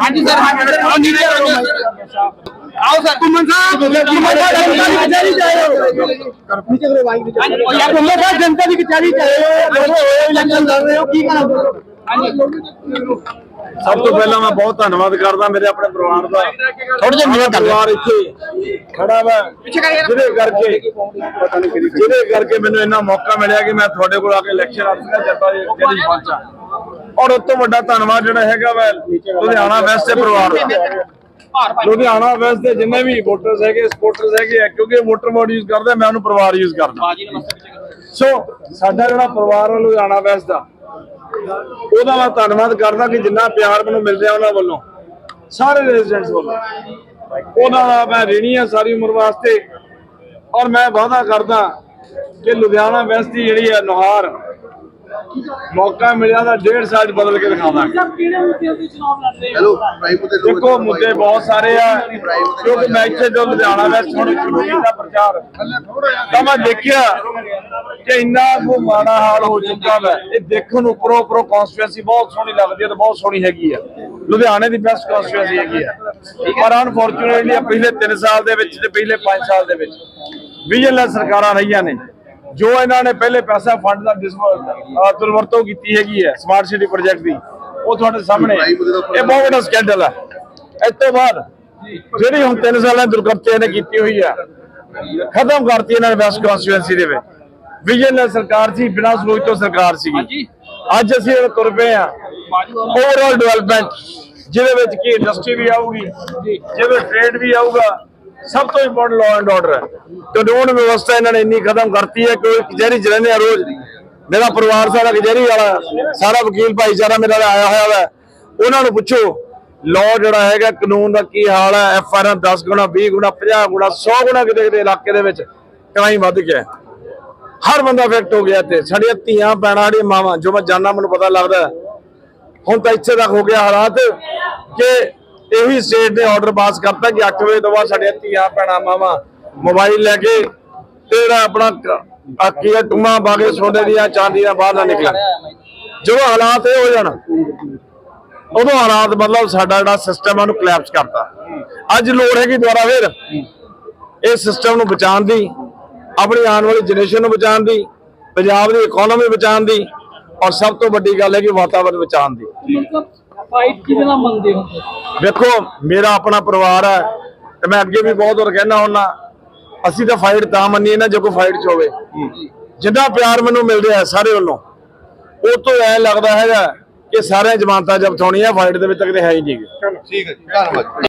ਹਾਂਜੀ ਹਾਂਜੀ ਜਨਤਾ ਦੀ ਕਚਹਿਰੀ ਜਾਇਓ ਨੀਚੇ ਕਰੋ ਮਾਈਕ ਨੀਚੇ ਉਹ ਯਾਰ ਕੁਮਨ ਸਾਹਿਬ ਜਨਤਾ ਦੀ ਕਚਹਿਰੀ ਜਾਇਓ ਦੋਨੋਂ ਹੋਏ ਇਲੈਕਸ਼ਨ ਲੜ ਰਹੇ ਹੋ ਕੀ ਕਰਾਂ ਸਭ ਤੋਂ ਪਹਿਲਾਂ ਮੈਂ ਬਹੁਤ ਧੰਨਵਾਦ ਕਰਦਾ ਮੇਰੇ ਆਪਣੇ ਪਰਿਵਾਰ ਦਾ। ਥੋੜੇ ਜਿਹਾ ਕਰ ਪਰਿਵਾਰ ਇੱਥੇ ਖੜਾ ਵਾ ਜਿਹਦੇ ਕਰਕੇ ਪਤਾ ਨਹੀਂ ਕਿਹਦੀ ਜਿਹਦੇ ਕਰਕੇ ਮੈਨੂੰ ਇੰਨਾ ਮੌਕਾ ਮਿਲਿਆ ਕਿ ਮੈਂ ਤੁਹਾਡੇ ਕੋਲ ਆ ਕੇ ਅਫਸਰ ਜੱਟਾ ਦੀ ਜਿਹੜੀ ਪਹੁੰਚਾ। ਔਰ ਉਸ ਤੋਂ ਵੱਡਾ ਧੰਨਵਾਦ ਜਿਹੜਾ ਹੈਗਾ ਵਾ ਲੁਧਿਆਣਾ ਵੈਸਟ ਦੇ ਪਰਿਵਾਰ ਦਾ। ਲੁਧਿਆਣਾ ਵੈਸਟ ਦੇ ਜਿੰਨੇ ਵੀ ਵੋਟਰਸ ਹੈਗੇ ਸਪੋਰਟਰਸ ਹੈਗੇ ਆ ਕਿਉਂਕਿ ਵੋਟਰ ਮੋਡ ਯੂਜ਼ ਕਰਦਾ ਮੈਂ ਉਹਨੂੰ ਪਰਿਵਾਰ ਯੂਜ਼ ਕਰਦਾ। ਸੋ ਸਾਡਾ ਜਿਹੜਾ ਪਰਿਵਾਰ ਹੈ ਲੁਧਿਆਣਾ ਵੈਸਟ ਦਾ ਉਹਦਾ ਮੈਂ ਧੰਨਵਾਦ ਕਰਦਾ ਕਿ ਜਿੰਨਾ ਪਿਆਰ ਮੈਨੂੰ ਮਿਲ ਰਿਹਾ ਉਹਨਾਂ ਵੱਲੋਂ ਸਾਰੇ ਰੈਜ਼ੀਡੈਂਟਸ ਵੱਲੋਂ। ਉਹਨਾਂ ਦਾ ਮੈਂ ঋਣੀ ਹਾਂ ਸਾਰੀ ਉਮਰ ਵਾਸਤੇ ਔਰ ਮੈਂ ਵਾਅਦਾ ਕਰਦਾ ਕਿ ਲੁਧਿਆਣਾ ਵੈਸਟ ਦੀ ਜਿਹੜੀ ਹੈ ਨੁਹਾਰ ਮੌਕਾ ਮਿਲਿਆ ਤਾਂ ਡੇਢ ਸਾਲ 'ਚ ਬਦਲ ਕੇ ਦਿਖਾਵਾਂਗੇ। ਤੇ ਦੇਖੋ ਮੁੱਦੇ ਬਹੁਤ ਸਾਰੇ ਆ ਕਿਉਂਕਿ ਮੈਂ ਇੱਥੇ ਜੋ ਲੁਧਿਆਣਾ ਵੈਸਟ ਹੁਣ ਕੀਤਾ ਪ੍ਰਚਾਰ ਤਾਂ ਮੈਂ ਦੇਖਿਆ। ਕਿ ਇੰਨਾ ਕੋ ਮਾੜਾ ਹਾਲ ਹੋ ਚੁੱਕਾ ਵਾ ਇਹ ਦੇਖਣ ਨੂੰ ਉੱਪਰੋਂ ਉੱਪਰੋਂ ਕਨਸਟੀਟੂਐਂਸੀ ਬਹੁਤ ਸੋਹਣੀ ਲੱਗਦੀ ਹੈ ਤੇ ਬਹੁਤ ਸੋਹਣੀ ਹੈਗੀ ਆ। ਲੁਧਿਆਣੇ ਦੀ ਬੈਸਟ ਕਨਸਟੀਟੂਐਂਸੀ ਹੈਗੀ ਆ। ਪਰ ਅਨਫੋਰਚੂਨੇਟਲੀ ਪਿਛਲੇ 3 ਸਾਲ ਦੇ ਵਿੱਚ ਤੇ ਪਿਛਲੇ 5 ਸਾਲ ਦੇ ਵਿੱਚ ਵਿਜੀਲੈਂਸ ਸਰਕਾਰਾਂ ਰਹੀਆਂ ਨੇ ਜੋ ਇਹਨਾਂ ਨੇ ਪਹਿਲੇ ਪੈਸਾ ਫੰਡ ਦਾ ਦੁਰਵਰਤੋਂ ਕੀਤੀ ਹੈਗੀ ਹੈ ਸਮਾਰਟ ਸਿਟੀ ਪ੍ਰੋਜੈਕਟ ਦੀ ਉਹ ਤੁਹਾਡੇ ਸਾਹਮਣੇ। ਇਹ ਬਹੁਤ ਵੱਡਾ ਸਕੈਂਡਲ ਹੈ ਇਸ ਤੋਂ ਬਾਅਦ ਜਿਹੜੀ ਹੁਣ 3 ਸਾਲਾਂ ਦੀ ਦੁਰਗਤੀ ਨੇ ਕੀਤੀ ਹੋਈ ਹੈ ਖਤਮ ਕਰਤੀ ਇਹਨਾਂ ਨੇ ਵੈਸਟ ਕਨਸਟੀਟੂਐਂਸੀ ਦੇ ਵਿੱਚ। ਵਿਜੀਲੈਂਸ ਸਰਕਾਰ ਸੀ ਬਿਨਾਂ ਸੋਚ ਤੋਂ ਸਰਕਾਰ ਸੀਗੀ। ਅੱਜ ਅਸੀਂ ਤੁਰ ਪਏ ਆ ਓਵਰਆਲ ਡਿਵੈਲਪਮੈਂਟ ਜਿਹਦੇ ਵਿੱਚ ਕੀ ਇੰਡਸਟਰੀ ਵੀ ਆਊਗੀ ਜਿਹਦੇ ਟ੍ਰੇਡ ਵੀ ਆਊਗਾ ਸਭ ਤੋਂ ਇੰਪੋਰਟੈਂਟ ਲਾਅ ਐਂਡ ਆਰਡਰ ਹੈ। ਕਾਨੂੰਨ ਵਿਵਸਥਾ ਇਹਨਾਂ ਨੇ ਇੰਨੀ ਖਤਮ ਕਰਤੀ ਹੈ ਕਿ ਕਚਹਿਰੀ ਚ ਰਹਿੰਦੇ ਆ ਰੋਜ਼। ਮੇਰਾ ਪਰਿਵਾਰ ਸਾਰਾ ਕਚਹਿਰੀ ਵਾਲਾ ਸਾਰਾ ਵਕੀਲ ਭਾਈਚਾਰਾ ਮੇਰਾ ਆਇਆ ਹੋਇਆ ਵਾ। ਉਹਨਾਂ ਨੂੰ ਪੁੱਛੋ ਲਾਅ ਜਿਹੜਾ ਹੈਗਾ ਕਾਨੂੰਨ ਦਾ ਕੀ ਹਾਲ ਹੈ? ਐਫ ਆਰ 10 ਗੁਣਾ 20 ਗੁਣਾ 50 ਗੁਣਾ 100 ਗੁਣਾ ਕਿਤੇ ਕਿਤੇ ਇਲਾਕੇ ਦੇ ਵਿੱਚ ਕ੍ਰਾਈਮ ਵੱਧ ਗਿਆ ਹੈ। ਹਰ ਬੰਦਾ ਇਫੈਕਟ ਹੋ ਗਿਆ ਤੇ ਸਾਡੀਆਂ ਧੀਆਂ ਪੈਣਾ ਜਿਹੜੀਆਂ ਮਾਵਾਂ, ਜੋ ਮੈਂ ਜਾਣਨਾ, ਮੈਨੂੰ ਪਤਾ ਲੱਗਦਾ ਹੁਣ ਤਾਂ ਇੱਥੇ ਤੱਕ ਹੋ ਗਿਆ ਹਾਲਾਤ ਕਿ ਇਹੀ ਸਟੇਟ ਨੇ ਆਰਡਰ ਪਾਸ ਕਰਤਾ ਕਿ 8 ਵਜੇ ਤੋਂ ਬਾਅਦ ਸਾਡੀਆਂ ਧੀਆਂ, ਭੈਣਾਂ, ਮਾਵਾਂ ਮੋਬਾਈਲ ਲੈ ਕੇ ਤੇਰਾ ਆਪਣਾ ਆਕੀਆ ਟੁਮਾ ਬਾਗੇ ਸੋਨੇ ਦੀਆਂ, ਚਾਂਦੀਆਂ ਬਾਹਰ ਨਾ ਨਿਕਲਣ। ਜਦੋਂ ਹਾਲਾਤ ਇਹ ਹੋ ਜਾਣ, ਉਦੋਂ ਹਾਲਾਤ ਮਤਲਬ ਸਾਡਾ ਜਿਹੜਾ ਸਿਸਟਮ ਉਹਨੂੰ ਕਲੈਪਸ ਕਰਤਾ। ਅੱਜ ਲੋੜ ਹੈਗੀ ਦੁਬਾਰਾ ਫਿਰ। ਇਹ ਸਿਸਟਮ ਨੂੰ ਬਚਾਉਣ ਦੀ। ਆਪਣੀ ਆਉਣ ਵਾਲੀ ਜਨਰੇਸ਼ਨ ਨੂੰ ਬਚਾਉਣ ਦੀ ਪੰਜਾਬ ਦੀ ਇਕਨੋਮੀ ਬਚਾਉਣ ਦੀ ਔਰ ਸਭ ਤੋਂ ਵੱਡੀ ਗੱਲ ਹੈ ਕਿ ਵਾਤਾਵਰਣ ਬਚਾਉਣ ਦੀ। ਮਤਲਬ ਫਾਈਟ ਕਿਹਦੇ ਨਾਲ ਮੰਨਦੇ ਹੋ? ਵੇਖੋ ਮੇਰਾ ਆਪਣਾ ਪਰਿਵਾਰ ਹੈ ਤੇ ਮੈਂ ਅੱਗੇ ਵੀ ਬਹੁਤ ਵਾਰ ਕਹਿਣਾ ਹੁੰਨਾ ਅਸੀਂ ਤਾਂ ਫਾਈਟ ਤਾਂ ਮੰਨੀਏ ਨਾ ਜੇ ਕੋਈ ਫਾਈਟ ਚ ਹੋਵੇ। ਜਿੰਨਾ ਪਿਆਰ ਮੈਨੂੰ ਮਿਲ ਰਿਹਾ ਹੈ ਸਾਰੇ ਵੱਲੋਂ ਉਹ ਤੋਂ ਐ ਲੱਗਦਾ ਹੈਗਾ ਕਿ ਸਾਰਿਆਂ ਜਮਾਨਤਾਂ ਜ਼ਬਤ ਹੋਣੀਆਂ ਫਾਈਟ ਦੇ ਵਿੱਚ ਤੱਕ ਤੇ ਹੈ ਹੀ ਨਹੀਂ। ਠੀਕ ਹੈ ਜੀ ਧੰਨਵਾਦ।